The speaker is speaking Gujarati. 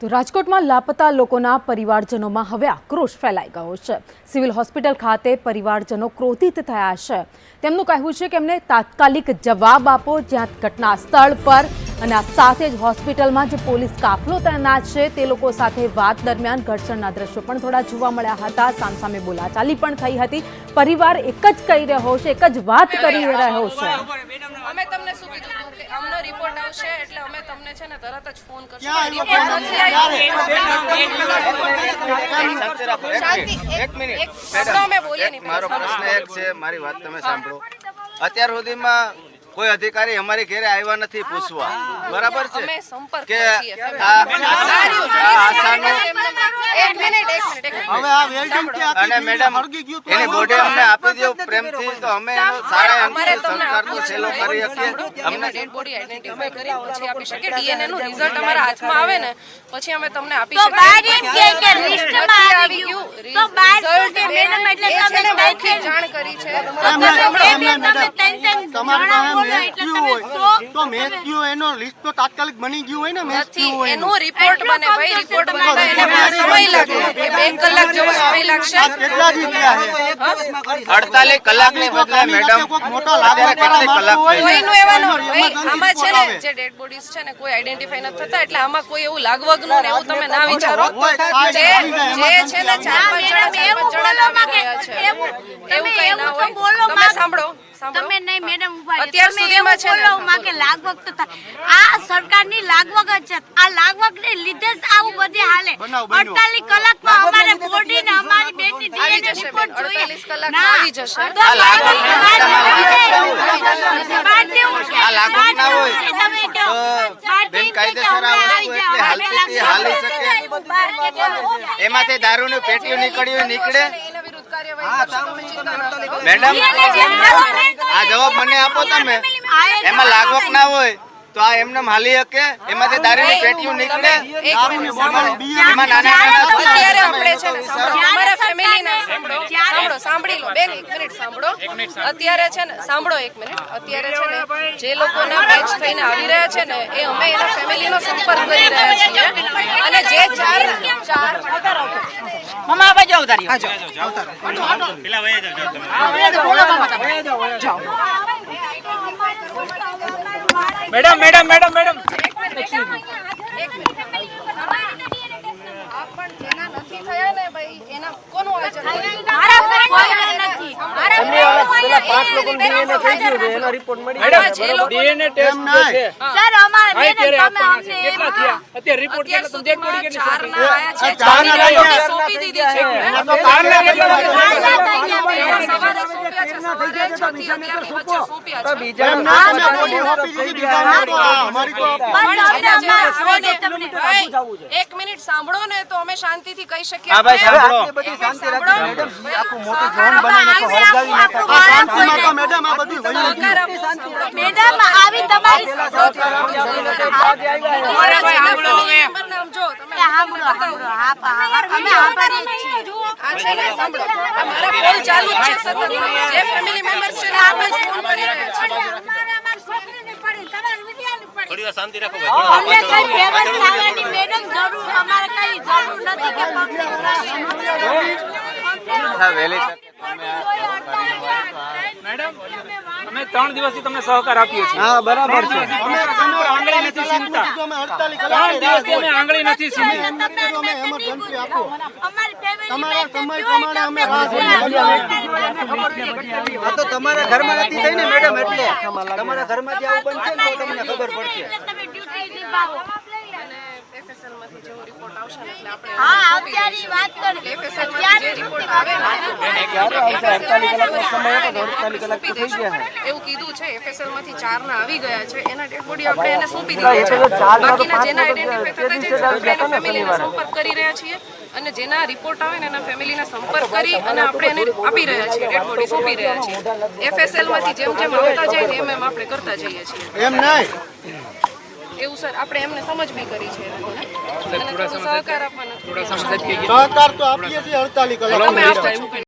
તો રાજકોટમાં લાપતા લોકોના પરિવારજનોમાં હવે આક્રોશ ફેલાઈ ગયો છે. સિવિલ હોસ્પિટલ ખાતે પરિવારજનો ક્રોધિત થયા છે. તેમનું કહેવું છે કે એમને તાત્કાલિક જવાબ આપો જ્યાં ઘટના સ્થળ પર અને આ સાથે જ હોસ્પિટલમાં જે પોલીસ કાફલો તૈનાત છે તે લોકો સાથે વાત દરમિયાન ઘર્ષણના દ્રશ્યો પણ થોડા જોવા મળ્યા હતા. સામસામે બોલાચાલી પણ થઈ હતી. પરિવાર એક જ કહી રહ્યો છે, એક જ વાત કરી રહ્યો છે. અમે તમને શું કીધું હતું કે અમને આવશે એટલે અમે તમને છે ને તરત જ ફોન કરશું. મારો પ્રશ્ન એક છે મારી વાત તમે સાંભળો. અત્યાર સુધીમાં કોઈ અધિકારી અમારી ઘેરે આવ્યા નથી પૂછવા. બરાબર છે કે. આ આશાનું હવે આ વેલ્ડિંગ કે અને મેડમ હળગી ગયું તો. એની અમને આપી દો પ્રેમથી તો અમે એનો સારા અંશે તમને સરકારનો સેલો કરી શકીએ. અમને ડેડ બોડી આઈડેન્ટિફાઈ કરી પછી આપી શકીએ. ડીએનએ નું રિઝલ્ટ અમારા હાથમાં આવે ને પછી અમે તમને આપી તો શકીએ. એમ કહે કે લિસ્ટમાં આવી ગયું. ગયું. તો બહાર શું રિઝલ્ટ કે મેડમ એટલે એ છે ને તમે મૌખિક ત્રણ જાણ કરી છે. એમ ના, તમે એમ ના, બે તમે મેડમ. ત્રણ ત્રણ તમારે જણા પાસે બોલો મેચ એટલે થયું તમે હોય સો તો મેચ થયું એનો લિસ્ટ તો તાત્કાલિક બની ગયું હોય ને મેચ નથી હોય એનું રિપોર્ટ બને ભાઈ રિપોર્ટ બનતા એને સમય લાગે. બે કલાક જેવો સમય લાગશે. કેટલા દી થયા છે? અડતાલીસ કલાકની બદલે મેડમ સાથે કોઈક મોટા લાગવા અત્યારે કેટલી કલાક? ને, કોઈનું એવાનું એનો ભાઈ emergency આમાં છે ને જે ડેડ બોડીઝ છે ને કોઈ આઈડેન્ટિફાઈ નથી થતા એટલે આમાં કોઈ એવું લાગવગનું ને એવું તમે ના વિચારો. જે જે છે ને ચાર પાંચ જણા ચાર પાંચ જણા રહ્યા છે. એવું કઈ ના હોય. તમે સાંભળો સાંભળો. તમે નહીં મેડમ ઊભા અત્યાર સુધીમાં છે ને, બોલો લાગવગ તો આ સરકારની લાગવગ જ છે. આ લાગવગ ને લીધે જ આવું બધે હાલે. 48 કલાકમાં અમારે બોડી ને અમારી બેનની આવી રિપોર્ટ જોઈએ. 48 કલાકમાં આવી જશે. આ લાગવગ બહાર ના જેવું છે. આ લાગવગ ના હોય તમે કહો. તો બહાર બેન કાયદેસર આ વસ્તુ એટલે હાલતી હાલી શકે એમાંથી દારૂની પેટીઓ નીકળી હોય નીકળે. મેડમ આ જવાબ મને આપો તમે. એમાં લાગવક ના હોય. તો આ એમને માલી હકે એમાંથી દારૂની પેટીઓ નીકળે? એક મિનિટ સાંભળો. એમાં નાના અત્યારે આપણે છે ને સાંભળો. અમારા ફેમિલીને સાંભળો. સાંભળો. સાંભળી લો. બેન એક મિનિટ સાંભળો. અત્યારે છે ને સાંભળો એક મિનિટ. અત્યારે છે ને જે લોકોના મેચ થઈને આવી રહ્યા છે ને એ અમે એના ફેમિલીનો સંપર્ક કરી રહ્યા છીએ. અને જે ચાર ચાર મેડમ મેડમ અમને છે? અત્યારે રિપોર્ટ સોંપ્યા છે સવારે થી વચ્ચે સોંપ્યા છે? એક મિનિટ સાંભળો ને તો અમે શાંતિથી કહી શકીએ. હા ભાઈ આ બધું. મેડમ આવી તમારી તમારા જેના family member નામ મેડમ જરૂર અમારે કઈ જરૂર નથી કે હા, વહેલી તકે મેડમ અમે ત્રણ દિવસથી તમને સહકાર આપીએ છીએ. હા બરાબર છે. આંગળી નથી સીમતા. અમે 48 ત્રણ દિવસથી અમે આંગળી નથી સીમી એમ નથી કીધું અમે emergency આપો. અમારી family તમારા member સમય પ્રમાણે અમે તો રાહ જોઈએ. આ તો તમારા ઘરમાં નથી થઈ ને મેડમ એટલે. તમારા ઘરમાંથી આવું બનશે ને તો તમને ખબર પડશે એટલે તમે duty નિભાવો. અને FSL માંથી જેવો report આવશે ને, એટલે આપણે હા અત્યારે વાત કરી જે રિપોર્ટ આવે ને, એવું કીધું છે એફએસએલમાંથી માંથી ના આવી ગયા છે. એના ડેડ બોડી આપણે એને સોંપી દીધી છે. બાકીના જેના આઈડેન્ટિફાઈ થતા છે આપણે ફેમિલીનો સંપર્ક કરી રહ્યા છીએ. અને જેના રિપોર્ટ આવે ને એના ફેમિલીના સંપર્ક કરી અને આપણે એને આપી રહ્યા છીએ ડેડ બોડી સોંપી રહ્યા છીએ. એફએસએલમાંથી માંથી જેમ જેમ આવતા જાય ને એમ એમ આપણે કરતા જઈએ છીએ. એમ નહીં. એવું સર આપણે એમને સમજ બી કરી છે સહકાર આપવાનો સહકાર તો આપીએ છીએ 48 કલાક.